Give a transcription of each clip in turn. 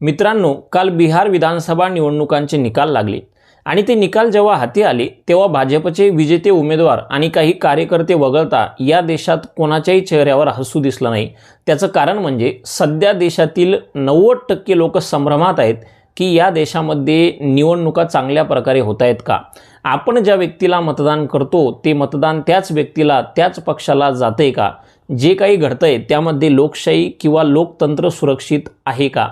मित्रांनो काल बिहार विधानसभा निवडणुकांचे निकाल लागले आणि ते निकाल जेव्हा हाती आले तेव्हा भाजपचे विजेते उमेदवार आणि काही कार्यकर्ते वगळता या देशात कोणाच्याही चेहऱ्यावर हसू दिसलं नाही. त्याचं कारण म्हणजे सध्या देशातील नव्वद टक्के लोक संभ्रमात आहेत की या देशामध्ये निवडणुका चांगल्या प्रकारे होत आहेत का? आपण ज्या व्यक्तीला मतदान करतो ते मतदान त्याच व्यक्तीला त्याच पक्षाला जाते का? जे काही घडतंय त्यामध्ये लोकशाही किंवा लोकतंत्र सुरक्षित आहे का?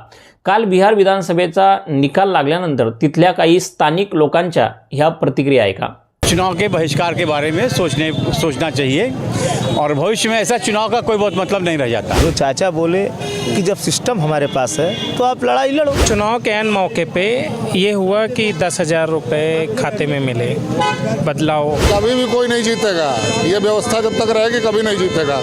काल बिहार विधानसभेचा निकाल लागल्यानंतर तिथल्या काही स्थानिक लोकांच्या ह्या प्रतिक्रिया आहे का? चुनाव के बहिष्कार के बारे में सोचने सोचना चाहिए और भविष्य में ऐसा चुनाव का कोई बहुत मतलब नहीं रह जाता। जो चाचा बोले कि जब सिस्टम हमारे पास है तो आप लड़ाई लड़ो। चुनाव के एन मौके पे ये हुआ कि दस हजार रुपये खाते में मिले। बदलाव। कभी भी कोई नहीं जीतेगा। ये व्यवस्था जब तक रहेगी कभी नहीं जीतेगा।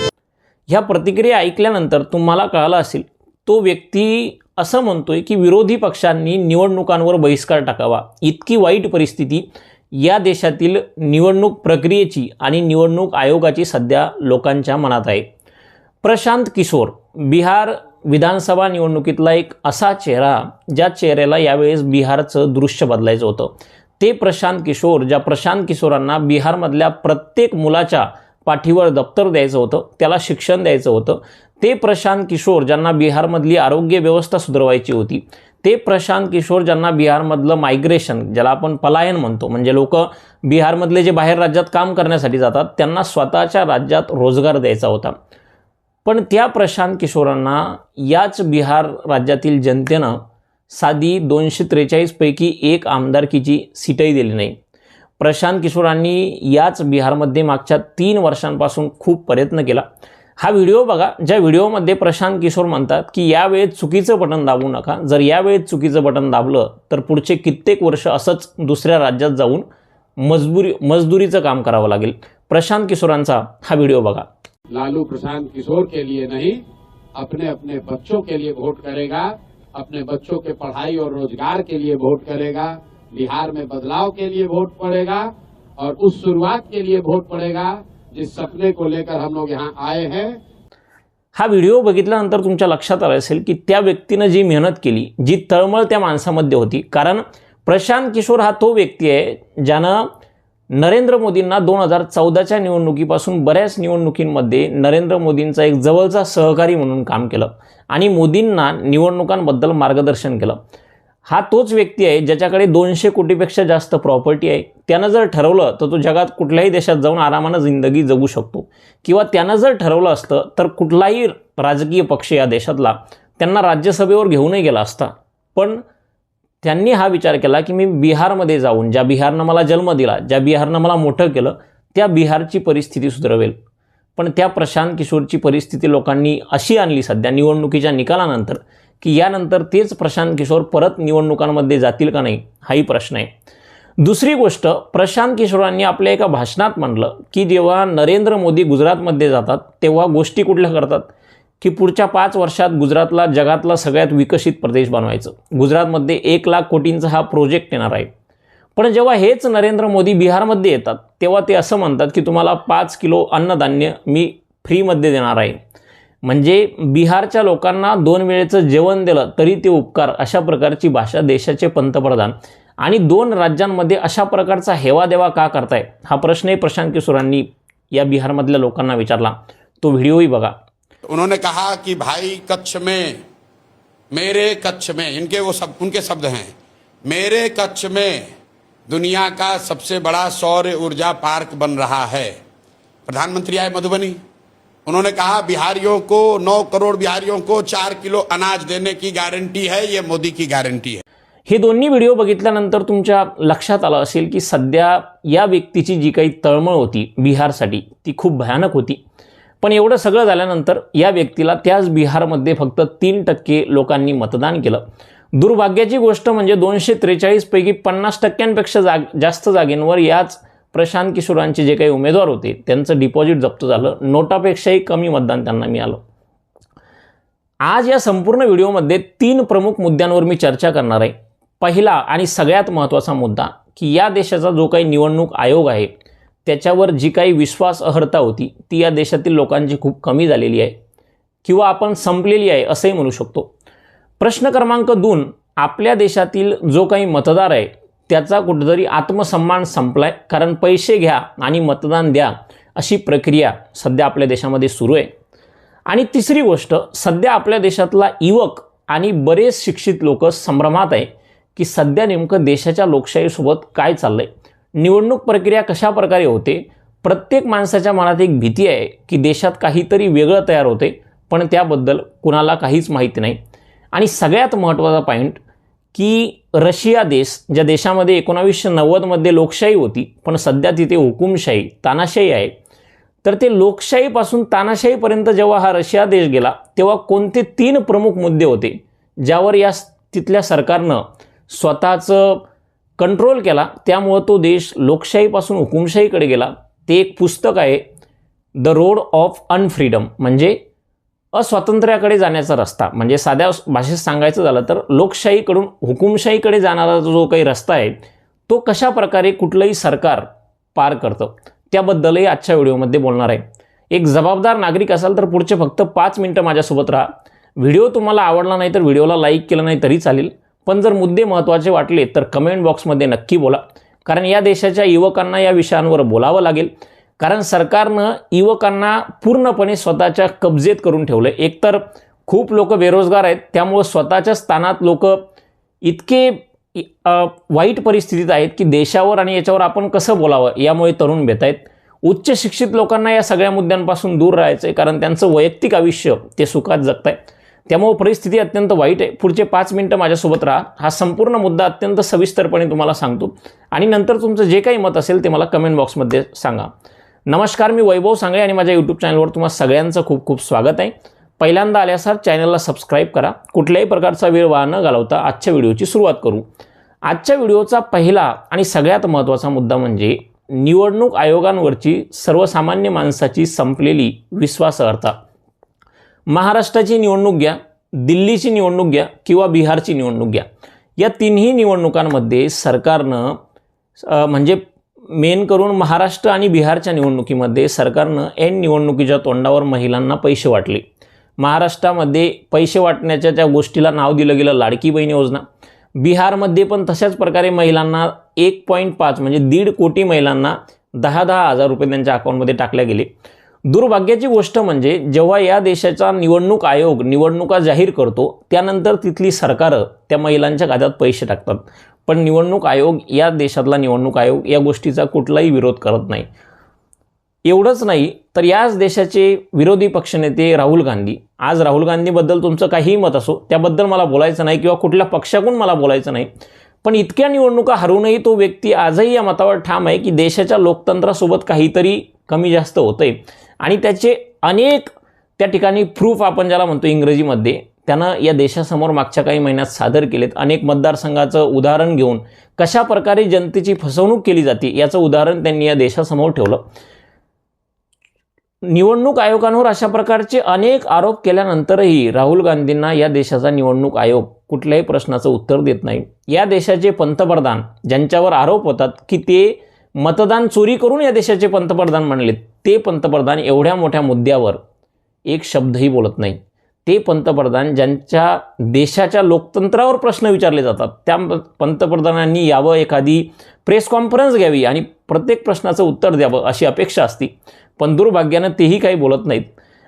ह्या प्रतिक्रिया ऐकल्यानंतर तुम्हाला कळालं असेल तो व्यक्ती असं म्हणतोय की विरोधी पक्षांनी निवडणुकांवर बहिष्कार टाकावा. इतकी वाईट परिस्थिती या देशातील निवडणूक प्रक्रियेची आणि निवडणूक आयोगाची सध्या लोकांच्या मनात आहे. प्रशांत किशोर बिहार विधानसभा निवडणुकीतला एक असा चेहरा ज्या चेहऱ्याला यावेळेस बिहारचं दृश्य बदलायचं होतं. ते प्रशांत किशोर ज्या प्रशांत किशोरांना बिहारमधल्या प्रत्येक मुलाच्या पाठीवर दप्तर द्यायचं होतं त्याला शिक्षण द्यायचं होतं. ते प्रशांत किशोर ज्यांना बिहारमधली आरोग्य व्यवस्था सुधारवायची होती ते प्रशांत किशोर ज्यांना बिहारमधलं मायग्रेशन ज्याला आपण पलायन म्हणतो म्हणजे लोक बिहारमधले जे बाहेर राज्यात काम करण्यासाठी जातात त्यांना स्वतःच्या राज्यात रोजगार द्यायचा होता. पण त्या प्रशांत किशोरांना याच बिहार राज्यातील जनतेनं साधी दोनशे त्रेचाळीसपैकी एक आमदारकीची सीटही दिली नाही. प्रशांत किशोरांनी याच बिहारमध्ये मागच्या तीन वर्षांपासून खूप प्रयत्न केला. हा व्हिडिओ बघा ज्या व्हिडिओमध्ये प्रशांत किशोर म्हणतात की यावेळेस चुकीचं बटन दाबू नका. जर यावेळेस चुकीचं बटन दाबलं तर पुढचे कित्येक वर्ष असंच दुसऱ्या राज्यात जाऊन मजबुरी मजदुरीचं काम करावं लागेल. प्रशांत किशोरांचा हा व्हिडिओ बघा. लालू प्रशांत किशोर के लिए नहीं अपने अपने बच्चों के लिए वोट करेगा अपने बच्चों के पढ़ाई और रोजगार के लिए वोट करेगा बिहार में बदलाव के लिए वोट पड़ेगा और उस शुरुआत के लिए वोट पड़ेगा जिस सपने को लेकर हम लोग यहाँ आए हैं। हा व्हिडिओ बघितल्यानंतर तुमच्या लक्षात आलं असेल की त्या व्यक्तीनं जी मेहनत केली जी तळमळ त्या माणसामध्ये होती कारण प्रशांत किशोर हा तो व्यक्ती आहे ज्यानं नरेंद्र मोदींना दोन हजार चौदाच्या निवडणुकीपासून बऱ्याच निवडणुकींमध्ये नरेंद्र मोदींचा एक जवळचा सहकारी म्हणून काम केलं आणि मोदींना निवडणुकांबद्दल मार्गदर्शन केलं. हा तोच व्यक्ती आहे ज्याच्याकडे दोनशे कोटीपेक्षा जास्त प्रॉपर्टी आहे. त्यानं जर ठरवलं तर तो जगात कुठल्याही देशात जाऊन आरामानं जिंदगी जगू शकतो. किंवा त्यानं जर ठरवलं असतं तर कुठलाही राजकीय पक्ष या देशातला त्यांना राज्यसभेवर घेऊनही गेला असता. पण त्यांनी हा विचार केला की मी बिहारमध्ये जाऊन ज्या बिहारनं मला जन्म दिला ज्या बिहारनं मला मोठं केलं त्या बिहारची परिस्थिती सुधरवेल. पण त्या प्रशांत किशोरची परिस्थिती लोकांनी अशी आणली सध्या निवडणुकीच्या निकालानंतर की यानंतर तेच प्रशांत किशोर परत निवडणुकांमध्ये जातील का नाही हाही प्रश्न आहे. दुसरी गोष्ट प्रशांत किशोरांनी आपल्या एका भाषणात म्हटलं की जेव्हा नरेंद्र मोदी गुजरातमध्ये जातात तेव्हा गोष्टी कुठल्या करतात? की पुढच्या पाच वर्षात गुजरातला जगातला सगळ्यात विकसित प्रदेश बनवायचं. गुजरातमध्ये एक लाख कोटींचा हा प्रोजेक्ट येणार आहे. पण जेव्हा हेच नरेंद्र मोदी बिहारमध्ये येतात तेव्हा ते असं म्हणतात की तुम्हाला पाच किलो अन्नधान्य मी फ्रीमध्ये देणार आहे. म्हणजे बिहारच्या लोकांना दोन वेळेचं जेवण दिलं तरी ते उपकार अशा प्रकारची भाषा देशाचे पंतप्रधान. आणि दोन राज्यांमध्ये अशा प्रकारचा हेवादेवा का करताय? हा प्रश्नही प्रशांत किशोरांनी या बिहारमधल्या लोकांना विचारला. तो व्हिडिओही बघा. उन्होंने कहा कि भाई कच्छ में मेरे कच्छ में इनके वो सब उनके शब्द हैं मेरे कच्छ में दुनिया का सबसे बड़ा सौर ऊर्जा पार्क बन रहा है। प्रधानमंत्री आए मधुबनी। उन्होंने कहा बिहारियों को नौ करोड़ बिहारियों को चार किलो अनाज देने की गारंटी है ये मोदी की गारंटी है। हे दोन्ही व्हिडिओ बघितल्यानंतर तुमच्या लक्षात आलं असेल की सध्या या व्यक्तीची जी काही तळमळ होती बिहारसाठी ती खूप भयानक होती. पण एवढं सगळं झाल्यानंतर या व्यक्तीला त्याच बिहारमध्ये फक्त तीन टक्के लोकांनी मतदान केलं. दुर्भाग्याची गोष्ट म्हणजे दोनशे त्रेचाळीसपैकी पन्नास टक्क्यांपेक्षा जाग जास्त जागेंवर याच प्रशांत किशोरांचे जे काही उमेदवार होते त्यांचं डिपॉझिट जप्त झालं. नोटापेक्षाही कमी मतदान त्यांना मिळालं. आज या संपूर्ण व्हिडिओमध्ये तीन प्रमुख मुद्द्यांवर मी चर्चा करणार आहे. पहिला आणि सगळ्यात महत्त्वाचा मुद्दा की या देशाचा जो काही निवडणूक आयोग आहे त्याच्यावर जी काही विश्वास अहर्ता होती ती या देशातील लोकांची खूप कमी झालेली आहे. किंवा आपण संपलेली आहे असंही म्हणू शकतो. प्रश्न क्रमांक दोन आपल्या देशातील जो काही मतदार आहे त्याचा कुठेतरी आत्मसन्मान संपलाय. कारण पैसे घ्या आणि मतदान द्या अशी प्रक्रिया सध्या आपल्या देशामध्ये सुरू आहे. आणि तिसरी गोष्ट सध्या आपल्या देशातला युवक आणि बरेच शिक्षित लोक संभ्रमात आहे की सध्या नेमकं देशाच्या लोकशाहीसोबत काय चाललं आहे निवडणूक प्रक्रिया कशा प्रकारे होते? प्रत्येक माणसाच्या मनात एक भीती आहे की देशात काहीतरी वेगळं तयार होते पण त्याबद्दल कुणाला काहीच माहिती नाही. आणि सगळ्यात महत्त्वाचा पॉईंट की रशिया देश ज्या देशामध्ये एकोणावीसशे नव्वदमध्ये लोकशाही होती पण सध्या तिथे हुकुमशाही तानाशाही आहे. तर ते लोकशाहीपासून तानाशाहीपर्यंत जेव्हा हा रशिया देश गेला तेव्हा कोणते तीन प्रमुख मुद्दे होते ज्यावर या तिथल्या सरकारनं स्वतःचं कंट्रोल केला त्यामुळं तो देश लोकशाहीपासून हुकुमशाहीकडे गेला. ते एक पुस्तक आहे द रोड ऑफ अनफ्रीडम म्हणजे अस्वातंत्र्याकडे जाण्याचा रस्ता. म्हणजे साध्या भाषेत सांगायचं झालं तर लोकशाहीकडून हुकुमशाहीकडे जाणारा जो काही रस्ता आहे तो कशा प्रकारे कुठलंही सरकार पार करतं त्याबद्दलही आजच्या व्हिडिओमध्ये बोलणार आहे. एक जबाबदार नागरिक असाल तर पुढचे फक्त पाच मिनटं माझ्यासोबत राहा. व्हिडिओ तुम्हाला आवडला नाही तर व्हिडिओला लाईक केलं नाही तरी चालेल. पण जर मुद्दे महत्त्वाचे वाटले तर कमेंट बॉक्समध्ये नक्की बोला. कारण या देशाच्या युवकांना या विषयांवर बोलावं लागेल. कारण सरकारनं युवकांना पूर्णपणे स्वतःच्या कब्जेत करून ठेवलं एकतर खूप लोक बेरोजगार आहेत त्यामुळं स्वतःच्या स्थानात लोक इतके वाईट परिस्थितीत आहेत की देशावर आणि याच्यावर आपण कसं बोलावं यामुळे तरुण भेट आहेत. उच्च शिक्षित लोकांना या सगळ्या मुद्द्यांपासून दूर राहायचं आहे कारण त्यांचं वैयक्तिक आयुष्य ते सुखात जगत आहे त्यामुळे परिस्थिती अत्यंत वाईट आहे. पुढचे पाच मिनटं माझ्यासोबत राहा. हा संपूर्ण मुद्दा अत्यंत सविस्तरपणे तुम्हाला सांगतो. आणि नंतर तुमचं जे काही मत असेल ते मला कमेंट बॉक्समध्ये सांगा. नमस्कार मी वैभव सांगळे आणि माझ्या यूट्यूब चॅनलवर तुम्हाला सगळ्यांचं खूप खूप स्वागत आहे. पहिल्यांदा आल्यासार चॅनलला सबस्क्राईब करा. कुठल्याही प्रकारचा वेळ वाया न घालवता आजच्या व्हिडिओची सुरुवात करू. आजच्या व्हिडिओचा पहिला आणि सगळ्यात महत्त्वाचा मुद्दा म्हणजे निवडणूक आयोगांवरची सर्वसामान्य माणसाची संपलेली विश्वासार्हता. महाराष्ट्राची निवडणूक घ्या दिल्लीची निवडणूक घ्या किंवा बिहारची निवडणूक घ्या. या तिन्ही निवडणुकांमध्ये सरकारनं म्हणजे मेन करून महाराष्ट्र आणि बिहारच्या निवडणुकीमध्ये सरकारनं ऐन निवडणुकीच्या तोंडावर महिलांना पैसे वाटले. महाराष्ट्रामध्ये पैसे वाटण्याच्या त्या गोष्टीला नाव दिलं गेलं लाडकी बहीण योजना. बिहारमध्ये पण तशाच प्रकारे महिलांना एक पॉईंट पाच म्हणजे दीड कोटी महिलांना दहा दहा हजार रुपये त्यांच्या अकाउंटमध्ये टाकले गेले. दुर्भाग्याची गोष्ट म्हणजे जेव्हा या देशाचा निवडणूक आयोग निवडणुका जाहीर करतो त्यानंतर तिथली सरकारं त्या महिलांच्या खात्यात पैसे टाकतात. पण निवडणूक आयोग या देशातला निवडणूक आयोग या गोष्टीचा कुठलाही विरोध करत नाही. एवढंच नाही तर याच देशाचे विरोधी पक्षनेते राहुल गांधी आज राहुल गांधीबद्दल तुमचं काहीही मत असो त्याबद्दल मला बोलायचं नाही किंवा कुठल्या पक्षाकडून मला बोलायचं नाही. पण इतक्या निवडणुका हरूनही तो व्यक्ती आजही या मतावर ठाम आहे की देशाच्या लोकतंत्रासोबत काहीतरी कमी जास्त होतंय. आणि त्याचे अनेक त्या ठिकाणी प्रूफ आपण ज्याला म्हणतो इंग्रजीमध्ये त्यानं या देशासमोर मागच्या काही महिन्यात सादर केलेत. अनेक मतदारसंघाचं उदाहरण घेऊन कशा प्रकारे जनतेची फसवणूक केली जाते याचं उदाहरण त्यांनी या देशासमोर ठेवलं. निवडणूक आयोगांवर अशा प्रकारचे अनेक आरोप केल्यानंतरही राहुल गांधींना या देशाचा निवडणूक आयोग कुठल्याही प्रश्नाचं उत्तर देत नाही. या देशाचे पंतप्रधान ज्यांच्यावर आरोप होतात की ते मतदान चोरी करून या देशाचे पंतप्रधान म्हणलेत ते पंतप्रधान एवढ्या मोठ्या मुद्द्यावर एक शब्दही बोलत नाही ते पंतप्रधान ज्यांच्या देशाच्या लोकतंत्रावर प्रश्न विचारले जातात त्या पंतप्रधानांनी यावं एखादी प्रेस कॉन्फरन्स घ्यावी आणि प्रत्येक प्रश्नाचं उत्तर द्यावं अशी अपेक्षा असती. पण दुर्भाग्यानं तेही काही बोलत नाहीत.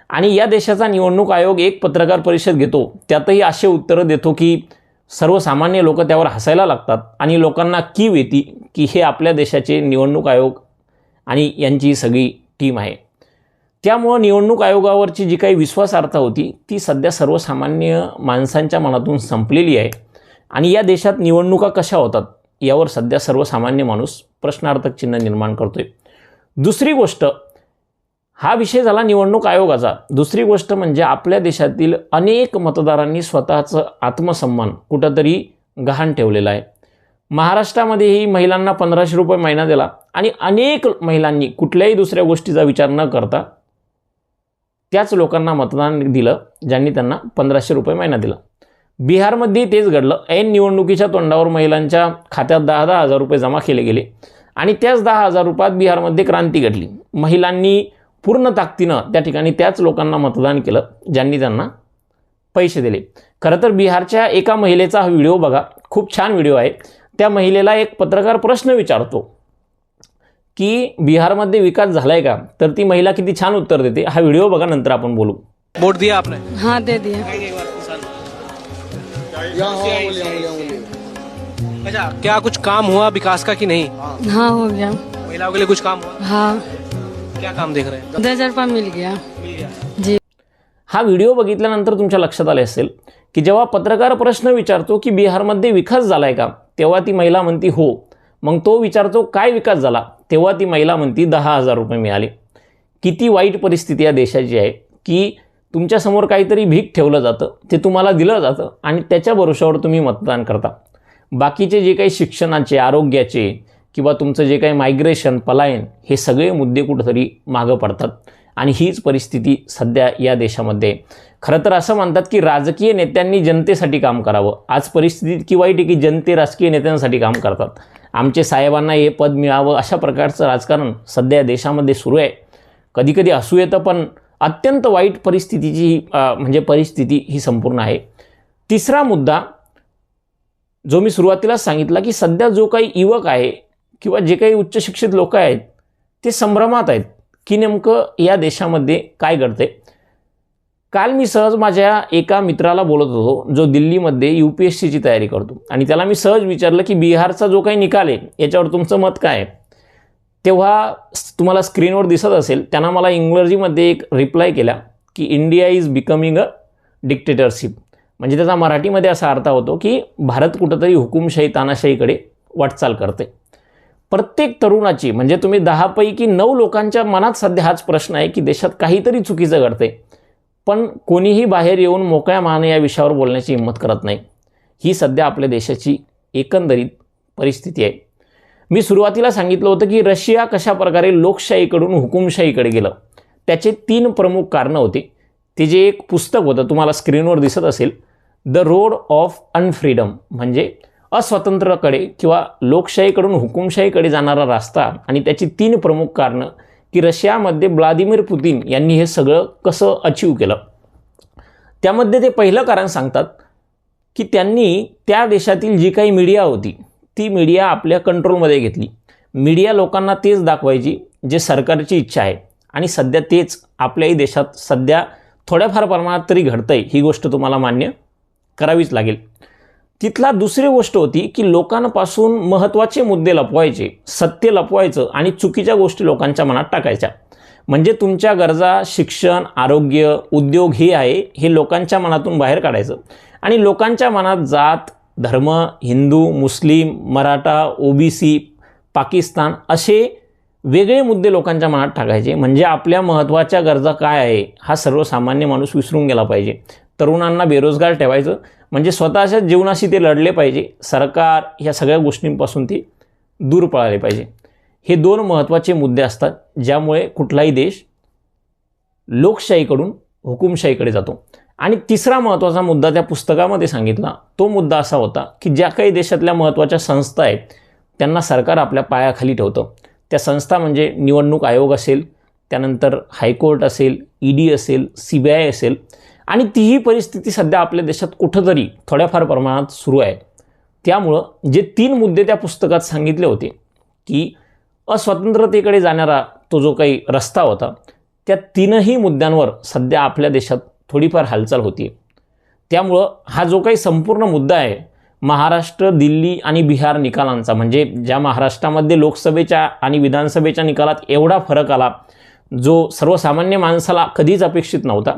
आणि या देशाचा निवडणूक आयोग एक पत्रकार परिषद घेतो त्यातही असे उत्तरं देतो की सर्वसामान्य लोक त्यावर हसायला लागतात आणि लोकांना कीव येते की हे आपल्या देशाचे निवडणूक आयोग आणि यांची सगळी टीम आहे. त्यामुळं निवडणूक आयोगावरची जी काही विश्वासार्हता होती ती सध्या सर्वसामान्य माणसांच्या मनातून संपलेली आहे. आणि या देशात निवडणुका कशा होतात यावर सध्या सर्वसामान्य माणूस प्रश्नार्थक चिन्ह निर्माण करतो आहे दुसरी गोष्ट हा विषय झाला निवडणूक आयोगाचा. दुसरी गोष्ट म्हणजे आपल्या देशातील अनेक मतदारांनी स्वतःचं आत्मसन्मान कुठंतरी गहाण ठेवलेला आहे. महाराष्ट्रामध्येही महिलांना पंधराशे रुपये महिना दिला आणि अनेक महिलांनी कुठल्याही दुसऱ्या गोष्टीचा विचार न करता त्याच लोकांना मतदान दिलं ज्यांनी त्यांना पंधराशे रुपये महिना दिला. बिहारमध्ये तेच घडलं. ऐन निवडणुकीच्या तोंडावर महिलांच्या खात्यात दहा दहा हजार रुपये जमा केले गेले आणि त्याच दहा हजार रुपयात बिहारमध्ये क्रांती घडली. महिलांनी पूर्ण ताकदीनं त्या ठिकाणी त्याच लोकांना मतदान केलं ज्यांनी त्यांना पैसे दिले. खरं तर बिहारच्या एका महिलेचा हा व्हिडिओ बघा. खूप छान व्हिडिओ आहे. त्या महिलेला एक पत्रकार प्रश्न विचारतो की बिहारमध्ये विकास झालाय का? तर ती महिला किती छान उत्तर देते. हा व्हिडिओ बघा नंतर आपण बोलू. वोट दिया आपने. हाँ दे दिया. अच्छा क्या कुछ काम हुआ विकास का कि नहीं? हाँ हो गया। महिलाओं के लिए कुछ काम हुआ? हाँ। क्या काम देख रहे हैं? दस हजार रुपया मिल गया। जी। हा व्हिडिओ बघितल्यानंतर तुमच्या लक्षात आले असेल की जेव्हा पत्रकार प्रश्न विचारतो की बिहारमध्ये विकास झालाय का तेव्हा ती महिला म्हणती हो. मग तो विचारतो काय विकास झाला? तेव्हा ती महिला म्हणती दहा हजार रुपये मिळाले. किती वाईट परिस्थिती या देशाची आहे की तुमच्यासमोर काहीतरी भीक ठेवलं जातं ते तुम्हाला दिलं जातं आणि त्याच्या भरोशावर तुम्ही मतदान करता. बाकीचे जे काही शिक्षणाचे आरोग्याचे किंवा तुमचं जे काही मायग्रेशन पलायन हे सगळे मुद्दे कुठंतरी मागं पडतात. आणि हीच परिस्थिती सध्या या देशामध्ये. खरं तर असं म्हणतात की राजकीय नेत्यांनी जनतेसाठी काम करावं. आज परिस्थिती इतकी वाईट आहे की जनते राजकीय नेत्यांसाठी काम करतात. आमचे साहेबांना हे पद मिळावं अशा प्रकारचं राजकारण सध्या देशामध्ये सुरू आहे. कधीकधी असू येतं पण अत्यंत वाईट परिस्थितीची ही, म्हणजे परिस्थिती ही संपूर्ण आहे. तिसरा मुद्दा जो मी सुरुवातीलाच सांगितला की सध्या जो काही युवक आहे किंवा जे काही उच्च शिक्षित लोक आहेत ते संभ्रमात आहेत. की नेमकं या देशामध्ये काय घडते काल मी सहज माझ्या एका मित्राला बोलत होतो जो दिल्लीमध्ये यू पी एस सीची तयारी करतो. आणि त्याला मी सहज विचारलं की बिहारचा जो काही निकाल आहे याच्यावर तुमचं मत काय आहे? तेव्हा तुम्हाला स्क्रीनवर दिसत असेल त्यांना मला इंग्रजीमध्ये एक रिप्लाय केला की India is becoming a dictatorship. म्हणजे त्याचा मराठीमध्ये असा अर्थ होतो की भारत कुठंतरी हुकुमशाही तानाशाहीकडे वाटचाल करते प्रत्येक तरुणाची म्हणजे तुम्ही दहापैकी नऊ लोकांच्या मनात सध्या हाच प्रश्न आहे की देशात काहीतरी चुकीचं घडते पण कोणीही बाहेर येऊन मोकळ्या माने या विषयावर बोलण्याची हिंमत करत नाही. ही सध्या आपल्या देशाची एकंदरीत परिस्थिती आहे. मी सुरुवातीला सांगितलं होतं की रशिया कशा प्रकारे लोकशाहीकडून हुकुमशाहीकडे गेलं. त्याचे तीन प्रमुख कारणं होती. ते जे एक पुस्तक होतं तुम्हाला स्क्रीनवर दिसत असेल. द रोड ऑफ अनफ्रीडम म्हणजे अस्वातंत्र्याकडे किंवा लोकशाहीकडून हुकुमशाहीकडे जाणारा रास्ता आणि त्याची तीन प्रमुख कारणं की रशियामध्ये व्लादिमीर पुतीन यांनी हे सगळं कसं अचीव केलं. त्यामध्ये ते पहिलं कारण सांगतात की त्यांनी त्या देशातील जी काही मीडिया होती ती मीडिया आपल्या कंट्रोलमध्ये घेतली. मीडिया लोकांना तेच दाखवायची जे सरकारची इच्छा आहे आणि सध्या तेच आपल्याही देशात सध्या थोड्याफार प्रमाणात तरी घडतंय ही गोष्ट तुम्हाला मान्य करावीच लागेल. तिथला दुसरी गोष्ट होती की लोकांपासून महत्त्वाचे मुद्दे लपवायचे सत्य लपवायचं आणि चुकीच्या गोष्टी लोकांच्या मनात टाकायच्या. म्हणजे तुमच्या गरजा शिक्षण आरोग्य उद्योग हे आहे हे लोकांच्या मनातून बाहेर काढायचं. आणि लोकांच्या मनात जात धर्म हिंदू मुस्लिम मराठा ओबीसी पाकिस्तान असे वेगळे मुद्दे लोकांच्या मनात टाकायचे. म्हणजे आपल्या महत्त्वाच्या गरजा काय आहे हा सर्वसामान्य माणूस विसरून गेला पाहिजे. तरुणांना बेरोजगार ठेवायचं म्हणजे स्वतःच्या जीवनाशी ते लढले पाहिजे. सरकार ह्या सगळ्या गोष्टींपासून ते दूर पळाले पाहिजे. हे दोन महत्त्वाचे मुद्दे असतात ज्यामुळे कुठलाही देश लोकशाहीकडून हुकुमशाहीकडे जातो. आणि तिसरा महत्त्वाचा मुद्दा त्या पुस्तकामध्ये सांगितला. तो मुद्दा असा होता की ज्या काही देशातल्या महत्त्वाच्या संस्था आहेत त्यांना सरकार आपल्या पायाखाली ठेवतं. त्या संस्था म्हणजे निवडणूक आयोग असेल त्यानंतर हायकोर्ट असेल ई डी असेल सी बी आय असेल. आणि तीही परिस्थिती सध्या आपल्या देशात कुठंतरी थोड्याफार प्रमाणात सुरू आहे त्यामुळं जे तीन मुद्दे त्या पुस्तकात सांगितले होते की अस्वतंत्रतेकडे जाणारा तो जो काही रस्ता होता त्या तीनही मुद्द्यांवर सध्या आपल्या देशात थोडीफार हालचाल होती त्यामुळं हा जो काही संपूर्ण मुद्दा आहे महाराष्ट्र दिल्ली आणि बिहार निकालांचा म्हणजे ज्या महाराष्ट्रामध्ये लोकसभेच्या आणि विधानसभेच्या निकालात एवढा फरक आला जो सर्वसामान्य माणसाला कधीच अपेक्षित नव्हता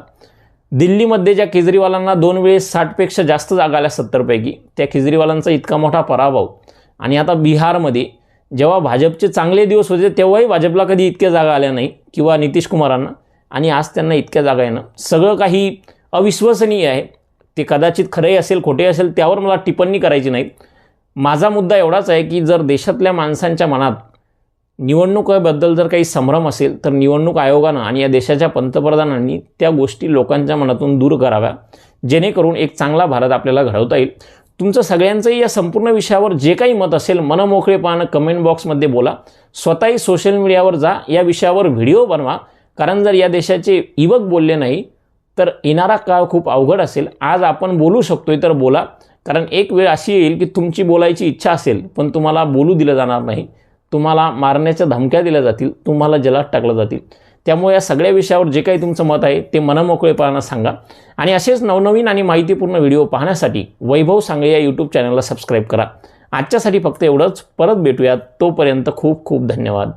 दिल्लीमध्ये ज्या केजरीवालांना दोन वेळेस साठपेक्षा जास्त जागा आल्या सत्तरपैकी त्या केजरीवालांचा इतका मोठा पराभव. आणि आता बिहारमध्ये जेव्हा भाजपचे चांगले दिवस होते तेव्हाही भाजपला कधी इतक्या जागा आल्या नाही किंवा नितीश कुमारांना. आणि आज त्यांना इतक्या जागा येणं. सगळं काही अविश्वसनीय आहे. ते कदाचित खरंही असेल खोटे असेल त्यावर मला टिप्पणी करायची नाही माझा मुद्दा एवढाच आहे की जर देशातल्या माणसांच्या मनात निवडणुकीबद्दल जर काही संभ्रम असेल तर निवडणूक आयोगानं आणि या देशाच्या पंतप्रधानांनी त्या गोष्टी लोकांच्या मनातून दूर कराव्या. जेणेकरून एक चांगला भारत आपल्याला घडवता येईल. तुमचं सगळ्यांचंही या संपूर्ण विषयावर जे काही मत असेल मनमोकळेपणानं कमेंट बॉक्समध्ये बोला. स्वतःही सोशल मीडियावर जा. या विषयावर व्हिडिओ बनवा. कारण जर या देशाचे युवक बोलले नाही तर येणारा काळ खूप अवघड असेल. आज आपण बोलू शकतोय तर बोला. कारण एक वेळ अशी येईल की तुमची बोलायची इच्छा असेल पण तुम्हाला बोलू दिलं जाणार नाही. तुम्हाला मारण्याच्या धमक्या दिल्या जातील तुम्हाला जलात टाकलं जातील. त्यामुळे या सगळ्या विषयावर जे काही तुमचं मत आहे ते मनमोकळेपणानं सांगा. आणि असेच नवनवीन आणि माहितीपूर्ण व्हिडिओ पाहण्यासाठी वैभव सांगळे या यूट्यूब चॅनलला सबस्क्राईब करा. आजच्यासाठी फक्त एवढंच. परत भेटूयात. तोपर्यंत खूप खूप धन्यवाद.